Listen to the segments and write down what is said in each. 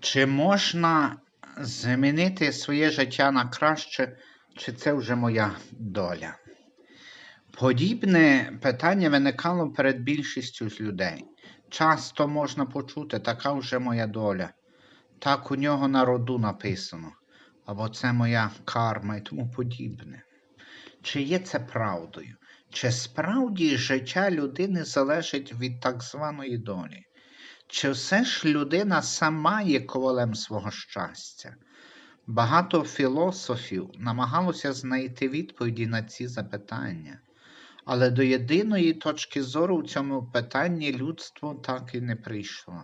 Чи можна змінити своє життя на краще, чи це вже моя доля? Подібне питання виникало перед більшістю з людей. Часто можна почути, така вже моя доля. Так у нього на роду написано, або це моя карма і тому подібне. Чи є це правдою? Чи справді життя людини залежить від так званої долі? Чи все ж людина сама є ковалем свого щастя? Багато філософів намагалося знайти відповіді на ці запитання, але до єдиної точки зору в цьому питанні людство так і не прийшло.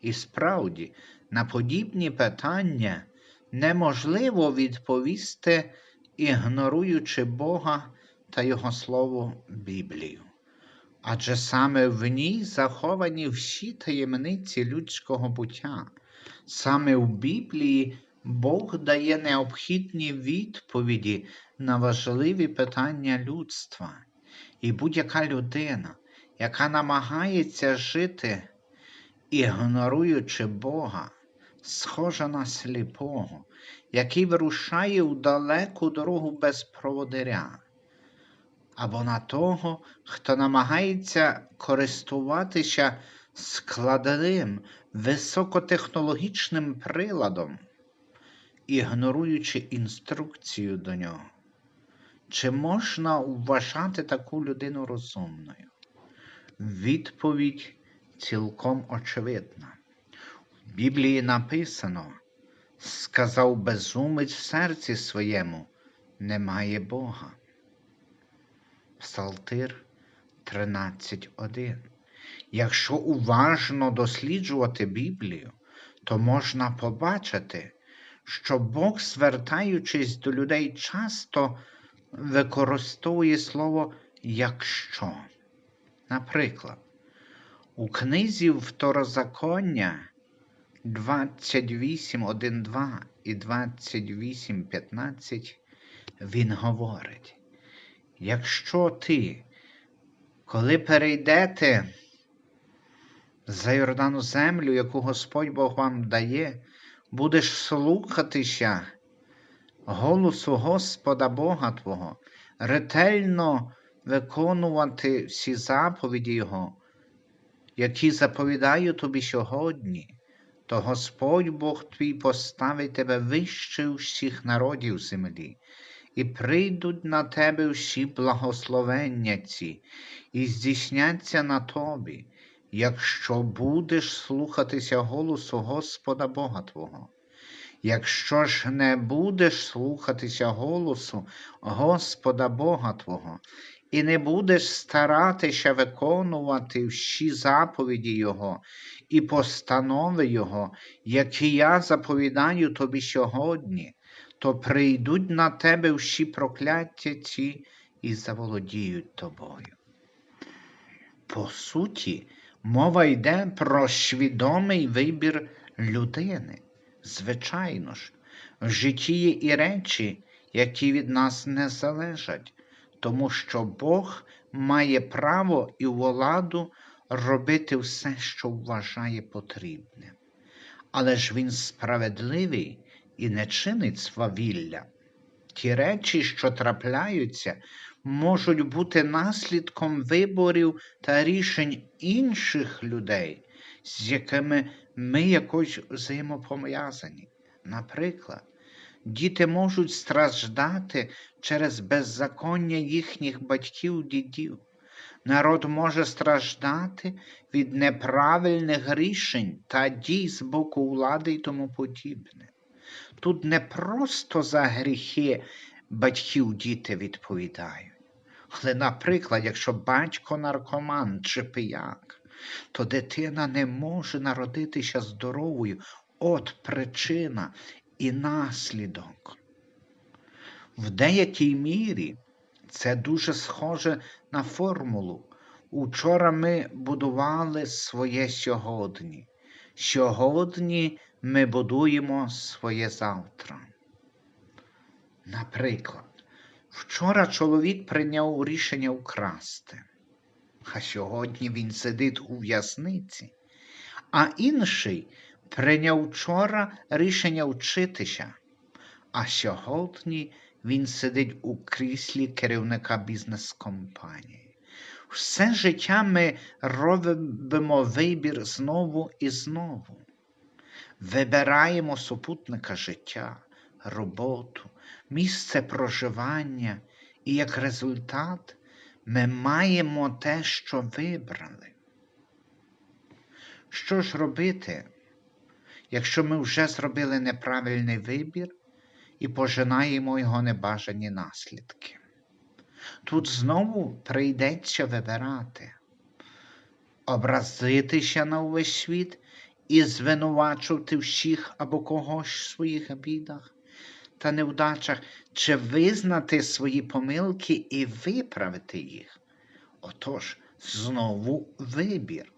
І справді, на подібні питання неможливо відповісти, ігноруючи Бога та Його Слово Біблію. Адже саме в ній заховані всі таємниці людського буття. Саме в Біблії Бог дає необхідні відповіді на важливі питання людства. І будь-яка людина, яка намагається жити, ігноруючи Бога, схожа на сліпого, який вирушає у далеку дорогу без проводиря або на того, хто намагається користуватися складним високотехнологічним приладом, ігноруючи інструкцію до нього. Чи можна вважати таку людину розумною? Відповідь цілком очевидна. В Біблії написано, сказав безумець в серці своєму, немає Бога. Псалтир 13.1. Якщо уважно досліджувати Біблію, то можна побачити, що Бог, звертаючись до людей, часто використовує слово якщо. Наприклад, у книзі Второзаконня 28.1.2 і 28.15 він говорить. Якщо ти, коли перейдете за Йордану землю, яку Господь Бог вам дає, будеш слухатися голосу Господа Бога Твого, ретельно виконувати всі заповіді Його, які заповідаю тобі сьогодні, то Господь Бог твій поставить тебе вище всіх народів землі і прийдуть на тебе всі благословення ці, і здійсняться на тобі, якщо будеш слухатися голосу Господа Бога Твого. Якщо ж не будеш слухатися голосу Господа Бога Твого, і не будеш старатися виконувати всі заповіді Його і постанови Його, які я заповідаю тобі сьогодні, то прийдуть на тебе всі прокляття ці і заволодіють тобою. По суті, мова йде про свідомий вибір людини. Звичайно ж, в житті є і речі, які від нас не залежать, тому що Бог має право і владу робити все, що вважає потрібним. Але ж Він справедливий і не чинить свавілля. Ті речі, що трапляються, можуть бути наслідком виборів та рішень інших людей, з якими ми якось взаємопов'язані. Наприклад, діти можуть страждати через беззаконня їхніх батьків-дідів. Народ може страждати від неправильних рішень та дій з боку влади і тому подібне. Тут не просто за гріхи батьків діти відповідають. Але, наприклад, якщо батько наркоман чи пияк, то дитина не може народитися здоровою. От причина і наслідок. В деякій мірі це дуже схоже на формулу. Учора ми будували своє сьогодні. Сьогодні ми будуємо своє завтра. Наприклад, вчора чоловік прийняв рішення вкрасти, а сьогодні він сидить у в'язниці, а інший прийняв вчора рішення вчитися, а сьогодні він сидить у кріслі керівника бізнес-компанії. Все життя ми робимо вибір знову і знову. Вибираємо супутника життя, роботу, місце проживання, і як результат ми маємо те, що вибрали. Що ж робити, якщо ми вже зробили неправильний вибір і пожинаємо його небажані наслідки? Тут знову прийдеться вибирати, образитися на увесь світ і звинувачувати всіх або когось в своїх бідах та невдачах, чи визнати свої помилки і виправити їх. Отож, знову вибір.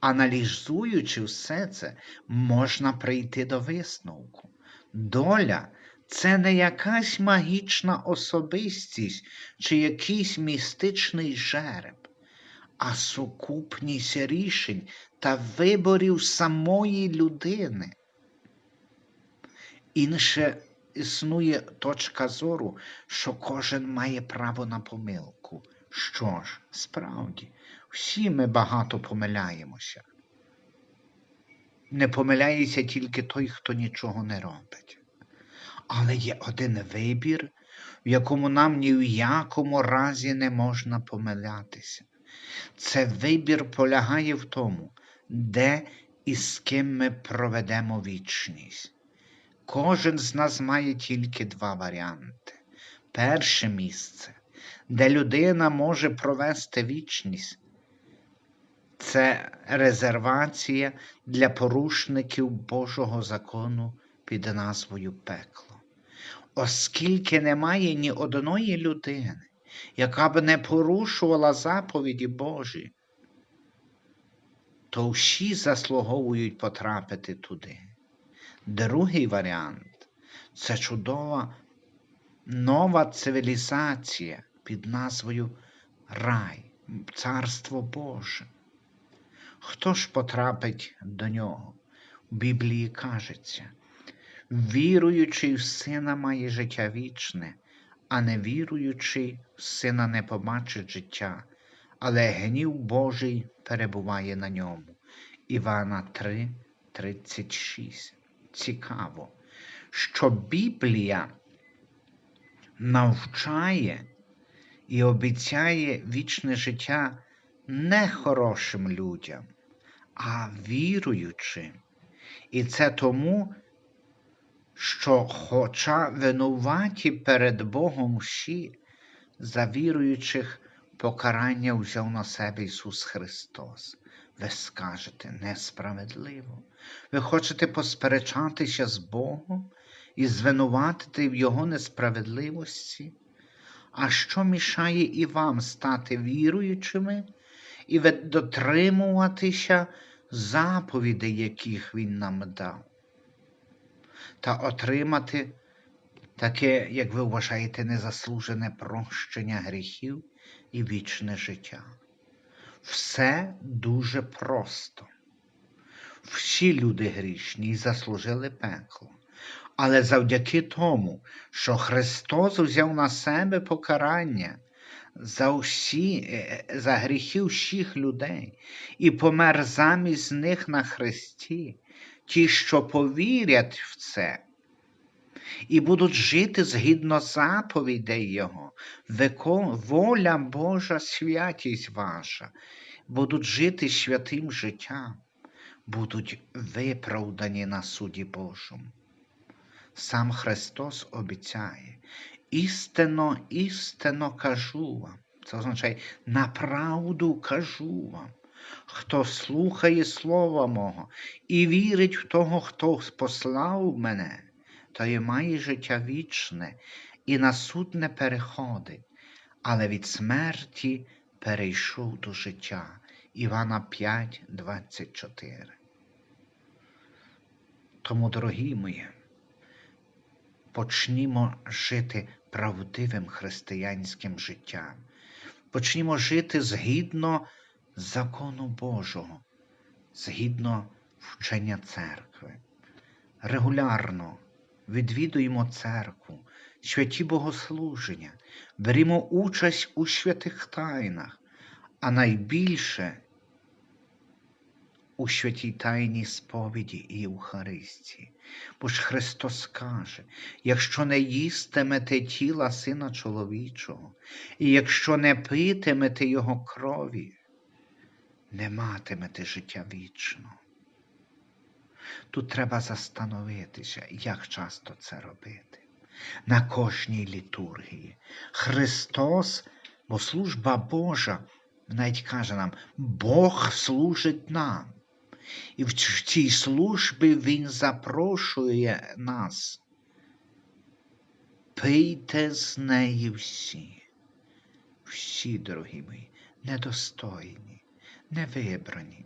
Аналізуючи все це, можна прийти до висновку. Доля це не якась магічна особистість чи якийсь містичний жереб, а сукупність рішень та виборів самої людини. Інше існує точка зору, що кожен має право на помилку. Що ж, справді, всі ми багато помиляємося. Не помиляється тільки той, хто нічого не робить. Але є один вибір, в якому нам ні в якому разі не можна помилятися. Це вибір полягає в тому, де і з ким ми проведемо вічність. Кожен з нас має тільки два варіанти. Перше місце, де людина може провести вічність, це резервація для порушників Божого закону під назвою пекло. Оскільки немає ні одної людини, яка б не порушувала заповіді Божі, то всі заслуговують потрапити туди. Другий варіант це чудова нова цивілізація під назвою Рай, Царство Боже. Хто ж потрапить до нього? В Біблії кажеться, віруючий в сина має життя вічне, а не віруючий в сина не побачить життя, але гнів Божий перебуває на ньому. Івана 3, 36 цікаво, що Біблія навчає і обіцяє вічне життя не хорошим людям, а віруючим. І це тому, що, хоча винуваті перед Богом всі, за віруючих покарання взяв на себе Ісус Христос. Ви скажете несправедливо. Ви хочете посперечатися з Богом і звинуватити в Його несправедливості? А що мішає і вам стати віруючими і дотримуватися заповідей, яких Він нам дав, та отримати таке, як ви вважаєте, незаслужене прощення гріхів і вічне життя? Все дуже просто. Всі люди грішні і заслужили пекло. Але завдяки тому, що Христос взяв на себе покарання за всі, е, за гріхи всіх людей і помер замість них на Христі, ті, що повірять в це, і будуть жити згідно заповідей Його, воля Божа, святість ваша, будуть жити святим життям, будуть виправдані на суді Божому. Сам Христос обіцяє, істинно, істинно кажу вам. Це означає направду кажу вам. Хто слухає Слова Мого і вірить в того, хто послав мене, той має життя вічне і на суд не переходить, але від смерті перейшов до життя. Івана 5, 24. Тому, дорогі мої, почнімо жити правдивим християнським життям. Почнімо жити згідно закону Божого, згідно вчення церкви. Регулярно відвідуємо церкву, святі богослуження, берімо участь у святих тайнах, а найбільше у святій тайній сповіді і Євхаристії. Бо ж Христос каже, якщо не їстимете тіла Сина чоловічого, і якщо не питимете Його крові, не матимете життя вічного. Тут треба застановитися, як часто це робити. На кожній літургії. Христос, бо служба Божа, навіть каже нам, Бог служить нам. І в цій службі Він запрошує нас. Пийте з неї всі, всі, дорогі мої, недостойні, невибрані.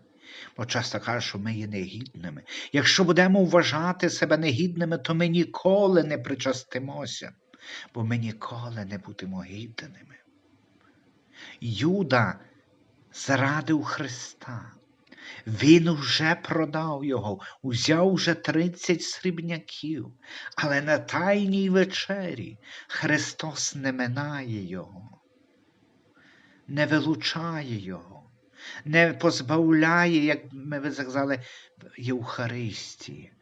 Бо часто кажуть, що ми є негідними. Якщо будемо вважати себе негідними, то ми ніколи не причастимося, бо ми ніколи не будемо гідними. Юда зрадив Христа. Він вже продав його, узяв вже 30 срібняків, але на тайній вечері Христос не минає його, не вилучає його, не позбавляє, як ми сказали, Євхаристії,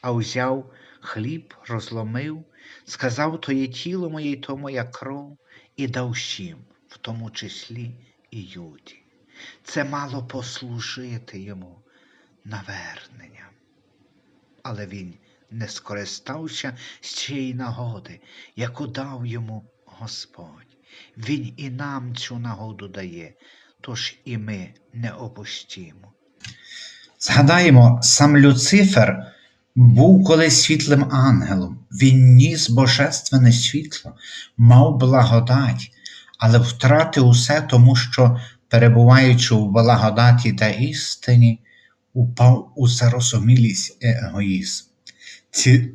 а узяв хліб, розломив, сказав, то є тіло моє, то моя кров, і дав всім, в тому числі і Юді. Це мало послужити йому наверненням. Але він не скористався з цієї нагоди, яку дав йому Господь. Він і нам цю нагоду дає, тож і ми не опустімо. Згадаємо, сам Люцифер був колись світлим ангелом. Він ніс божественне світло, мав благодать, але втратив усе, тому що, перебуваючи в благодаті та істині, упав у зарозумілість егоїзм. Ці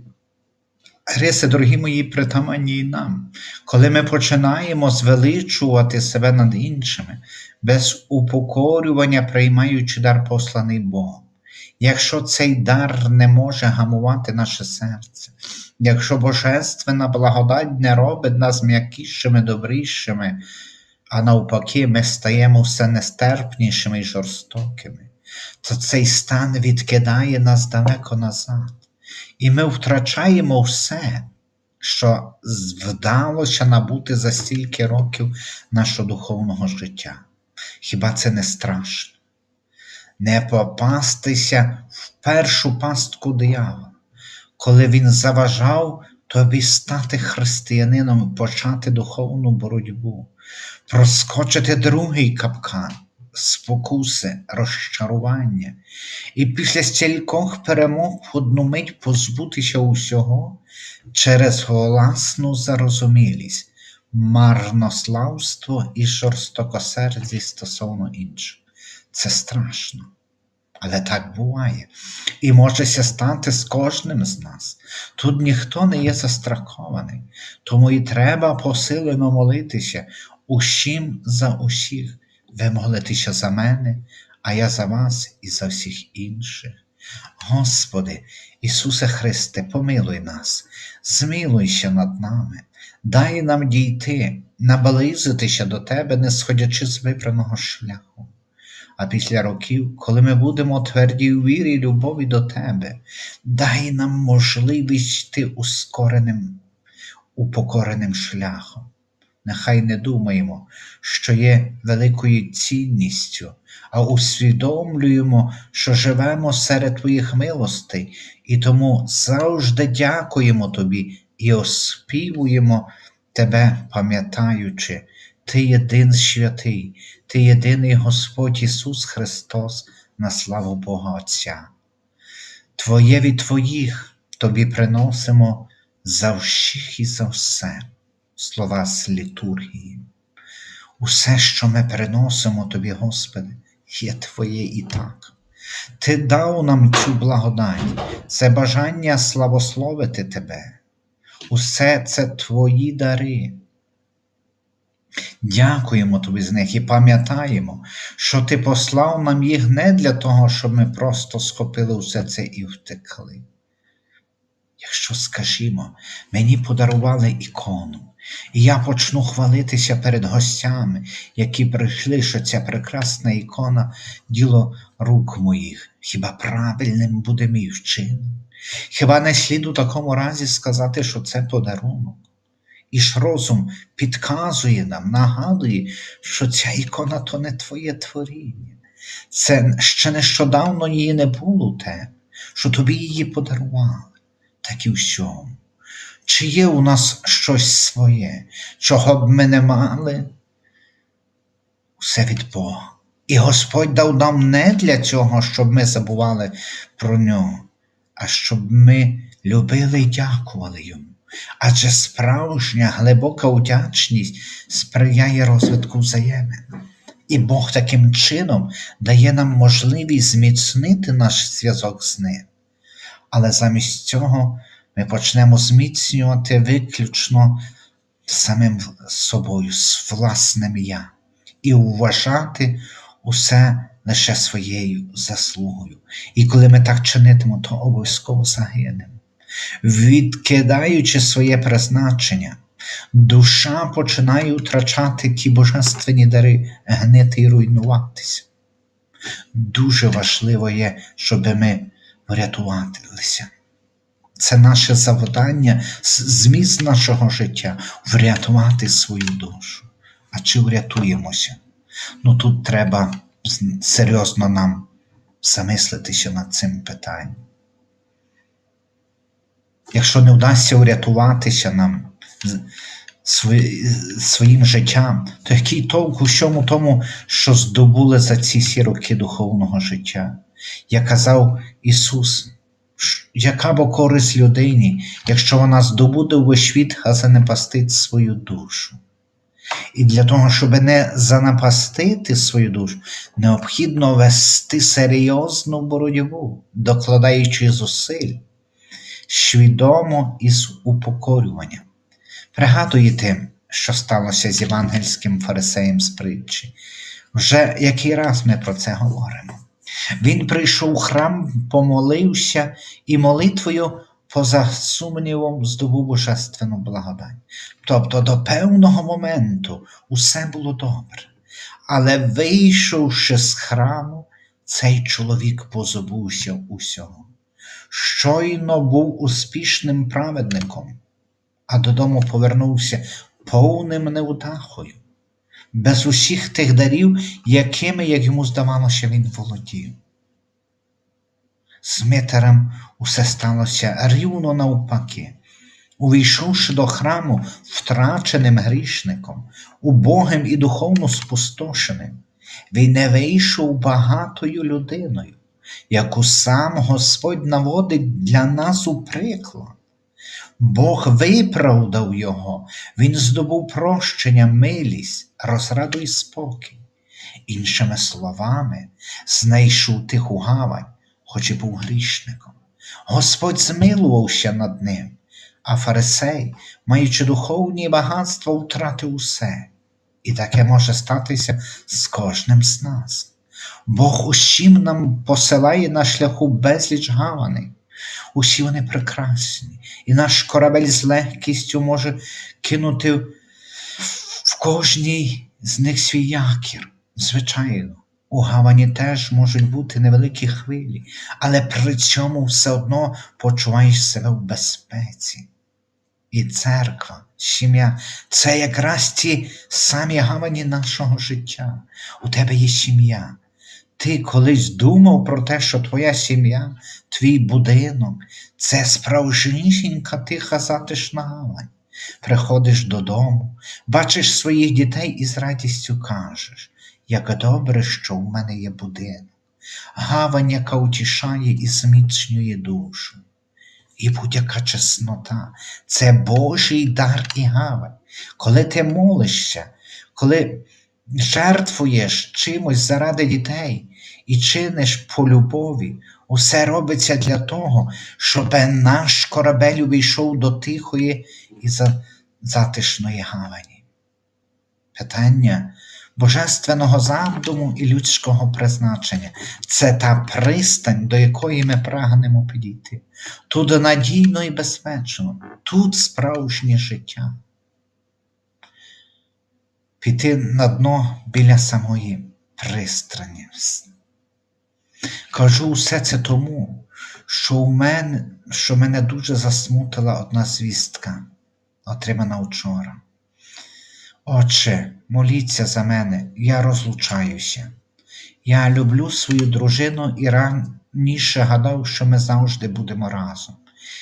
риси, дорогі мої, притаманні нам, коли ми починаємо звеличувати себе над іншими, без упокорювання приймаючи дар посланий Богом. Якщо цей дар не може гамувати наше серце, якщо божественна благодать не робить нас м'якішими, добрішими, а навпаки, ми стаємо все нестерпнішими і жорстокими, то цей стан відкидає нас далеко назад, і ми втрачаємо все, що вдалося набути за стільки років нашого духовного життя. Хіба це не страшно? Не попастися в першу пастку диявола, коли він заважав тобі стати християнином почати духовну боротьбу, проскочити другий капкан, спокуси, розчарування, і після стількох перемог в одну мить позбутися усього через власну зарозумілість, марнославство і жорстокосердість стосовно інших. Це страшно. Але так буває. І може ся стати з кожним з нас. Тут ніхто не є застрахований, тому і треба посилено молитися усім за усіх. Ви молитеся за мене, а я за вас і за всіх інших. Господи, Ісусе Христе, помилуй нас, змилуйся над нами, дай нам дійти, наблизитися до Тебе, не сходячи з вибраного шляху. А після років, коли ми будемо тверді у вірі і любові до Тебе, дай нам можливість йти ускореним, упокореним шляхом. Нехай не думаємо, що є великою цінністю, а усвідомлюємо, що живемо серед Твоїх милостей, і тому завжди дякуємо Тобі і оспівуємо Тебе, пам'ятаючи, Ти єдин святий, Ти єдиний Господь Ісус Христос на славу Бога Отця. Твоє від Твоїх Тобі приносимо за всіх і за все слова з літургії. Усе, що ми приносимо Тобі, Господи, є Твоє і так. Ти дав нам цю благодать, це бажання славословити Тебе. Усе це Твої дари. Дякуємо тобі з них і пам'ятаємо, що ти послав нам їх не для того, щоб ми просто схопили все це і втекли. Якщо, скажімо, мені подарували ікону, і я почну хвалитися перед гостями, які прийшли, що ця прекрасна ікона діло рук моїх, хіба правильним буде мій вчин? Хіба не слід у такому разі сказати, що це подарунок? І ж розум підказує нам, нагадує, що ця ікона то не твоє творіння. Це ще нещодавно її не було тебе, що тобі її подарували, так і всьому. Чи є у нас щось своє, чого б ми не мали? Усе від Бога. І Господь дав нам не для цього, щоб ми забували про нього, а щоб ми любили і дякували йому. Адже справжня глибока вдячність сприяє розвитку взаємин. І Бог таким чином дає нам можливість зміцнити наш зв'язок з ним. Але замість цього ми почнемо зміцнювати виключно самим собою, з власним я, і вважати усе лише своєю заслугою. І коли ми так чинитимо, то обов'язково загинемо. Відкидаючи своє призначення, душа починає втрачати ті божественні дари, гнити і руйнуватися. Дуже важливо є, щоб ми врятувалися. Це наше завдання, зміст нашого життя врятувати свою душу. А чи врятуємося? Ну тут треба серйозно нам замислитися над цим питанням. Якщо не вдасться врятуватися нам своїм життям, то який толк у всьому тому, що здобули за ці всі роки духовного життя? Як казав Ісус, яка б користь людині, якщо вона здобуде весь світ, а занепастить свою душу. І для того, щоб не занапастити свою душу, необхідно вести серйозну боротьбу, докладаючи зусиль, свідомо і з упокорюванням. Пригадуєте, що сталося з євангельським фарисеєм з притчі? Вже який раз ми про це говоримо. Він прийшов у храм, помолився і молитвою, поза сумнівом, здобув божественну благодать. Тобто до певного моменту усе було добре. Але вийшовши з храму, цей чоловік позабувся усього. Щойно був успішним праведником, а додому повернувся повним невдахою, без усіх тих дарів, якими, як йому здавалося, він володів. З Митерем усе сталося рівно навпаки. Увійшовши до храму втраченим грішником, убогим і духовно спустошеним, він не вийшов багатою людиною, яку сам Господь наводить для нас у приклад. Бог виправдав його, він здобув прощення, милість, розраду і спокій. Іншими словами, знайшов тиху гавань, хоч і був грішником. Господь змилувався над ним, а фарисей, маючи духовні багатства, втратив усе. І таке може статися з кожним з нас. Бог усім нам посилає на шляху безліч гаваней. Усі вони прекрасні, і наш корабель з легкістю може кинути в кожній з них свій якір. Звичайно, у гавані теж можуть бути невеликі хвилі, але при цьому все одно почуваєш себе в безпеці. І церква, сім'я це якраз ті самі гавані нашого життя. У тебе є сім'я. Ти колись думав про те, що твоя сім'я, твій будинок це справжнісінька тиха затишна гавань. Приходиш додому, бачиш своїх дітей і з радістю кажеш, як добре, що в мене є будинок, гавань, яка утішає і зміцнює душу. І будь-яка чеснота це Божий дар і гавань. Коли ти молишся, коли жертвуєш чимось заради дітей і чиниш по любові, усе робиться для того, щоб наш корабель увійшов до тихої і затишної гавані. питання божественного задуму і людського призначення. Це та пристань, до якої ми прагнемо підійти. Тут надійно і безпечно, тут справжнє життя. Піти на дно біля самої пристрані. Кажу все це тому, що у мене, що мене дуже засмутила одна звістка, отримана вчора. Отче, моліться за мене, я розлучаюся. Я люблю свою дружину і раніше гадав, що ми завжди будемо разом.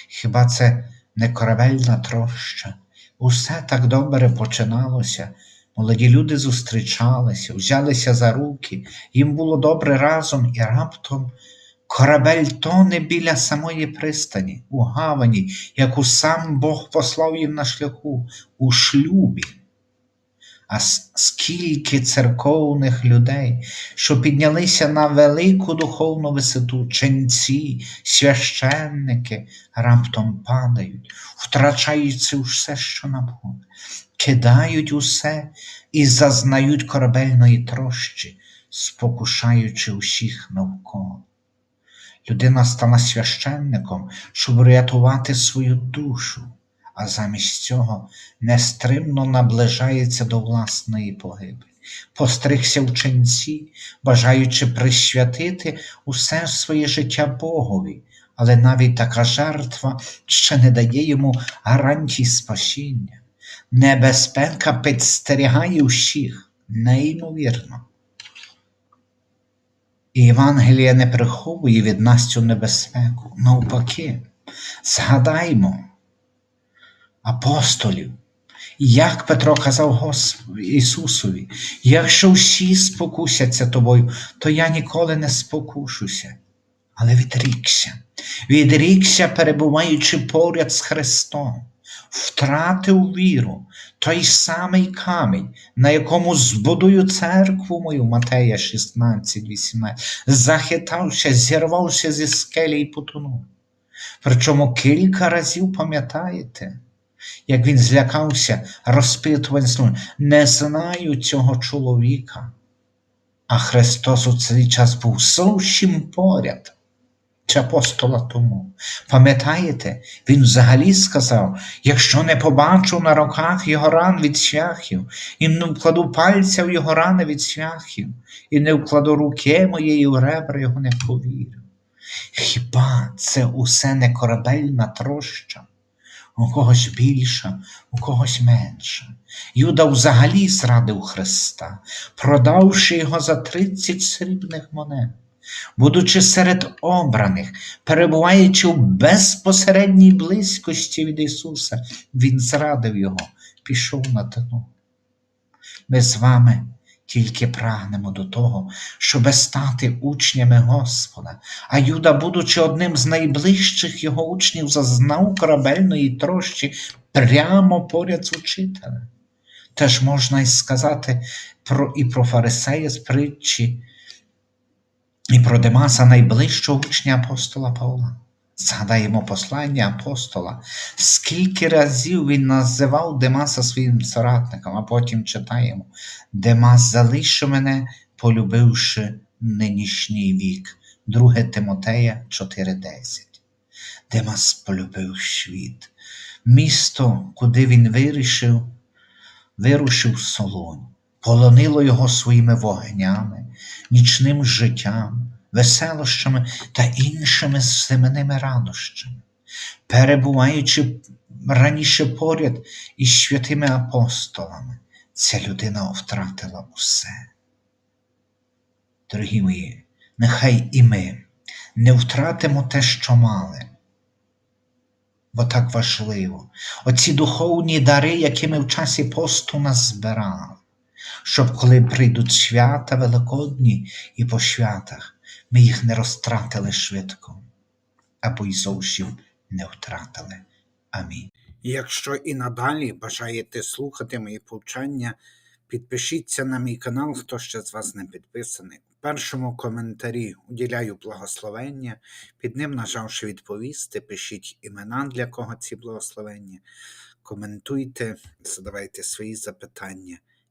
Хіба це не корабельна троща? Усе так добре починалося. Молоді люди зустрічалися, взялися за руки, їм було добре разом і раптом корабель тоне біля самої пристані, у гавані, яку сам Бог послав їм на шляху, у шлюбі. А скільки церковних людей, що піднялися на велику духовну висоту, ченці, священники раптом падають, втрачають все, що на кидають усе і зазнають корабельної трощі, спокушаючи усіх навколо. Людина стала священником, щоб рятувати свою душу, а замість цього нестримно наближається до власної погибелі. Постригся в ченці, бажаючи присвятити усе своє життя Богові, але навіть така жертва ще не дає йому гарантій спасіння. Небезпека підстерігає всіх, неймовірно. І Євангеліє не приховує від нас цю небезпеку. Навпаки, згадаймо апостолів, як Петро казав Господу Ісусові, якщо всі спокусяться тобою, то я ніколи не спокушуся. Але відрікся, відрікся, перебуваючи поряд з Христом, втратив віру, той самий камінь, на якому збудую церкву мою, Матея 16, 18, захитався, зірвався зі скелі і потонув. Причому кілька разів пам'ятаєте, як він злякався, розпитувань не знаю цього чоловіка. А Христос у цей час був зовсім поряд. Чи апостола тому. Пам'ятаєте, він взагалі сказав: якщо не побачу на руках його ран від свяхів, і не вкладу пальця в його рани від свяхів, і не вкладу руки моєї в ребра його не повірю. Хіба це усе не корабельна троща? У когось більша, у когось менша. Юда взагалі зрадив Христа, продавши його за 30 срібних монет. Будучи серед обраних, перебуваючи в безпосередній близькості від Ісуса, Він зрадив Його, пішов на дно. Ми з вами тільки прагнемо до того, щоби стати учнями Господа, а Юда, будучи одним з найближчих його учнів, зазнав корабельної трощі прямо поряд з учителем. Теж можна й сказати про, і про фарисея з притчі, про Демаса найближчого учня апостола Павла. Згадаємо послання апостола, скільки разів він називав Демаса своїм соратником, а потім читаємо: Демас залишив мене, полюбивши нинішній вік. 2 Тимотея 4:10. Демас полюбив світ, місто, куди він вирішив, вирушив солонь, полонило його своїми вогнями, нічним життям, веселощами та іншими земними радощами, перебуваючи раніше поряд із святими апостолами, ця людина втратила усе. Дорогі мої, нехай і ми не втратимо те, що мали. Бо так важливо, оці духовні дари, які ми в часі посту нас збирали, щоб коли прийдуть свята великодні і по святах, ми їх не розтратили швидко, або й зовсім не втратили. Амінь. Якщо і надалі бажаєте слухати мої повчання, підпишіться на мій канал, хто ще з вас не підписаний. У першому коментарі уділяю благословення, під ним нажавши відповісти, пишіть імена, для кого ці благословення, коментуйте, задавайте свої запитання.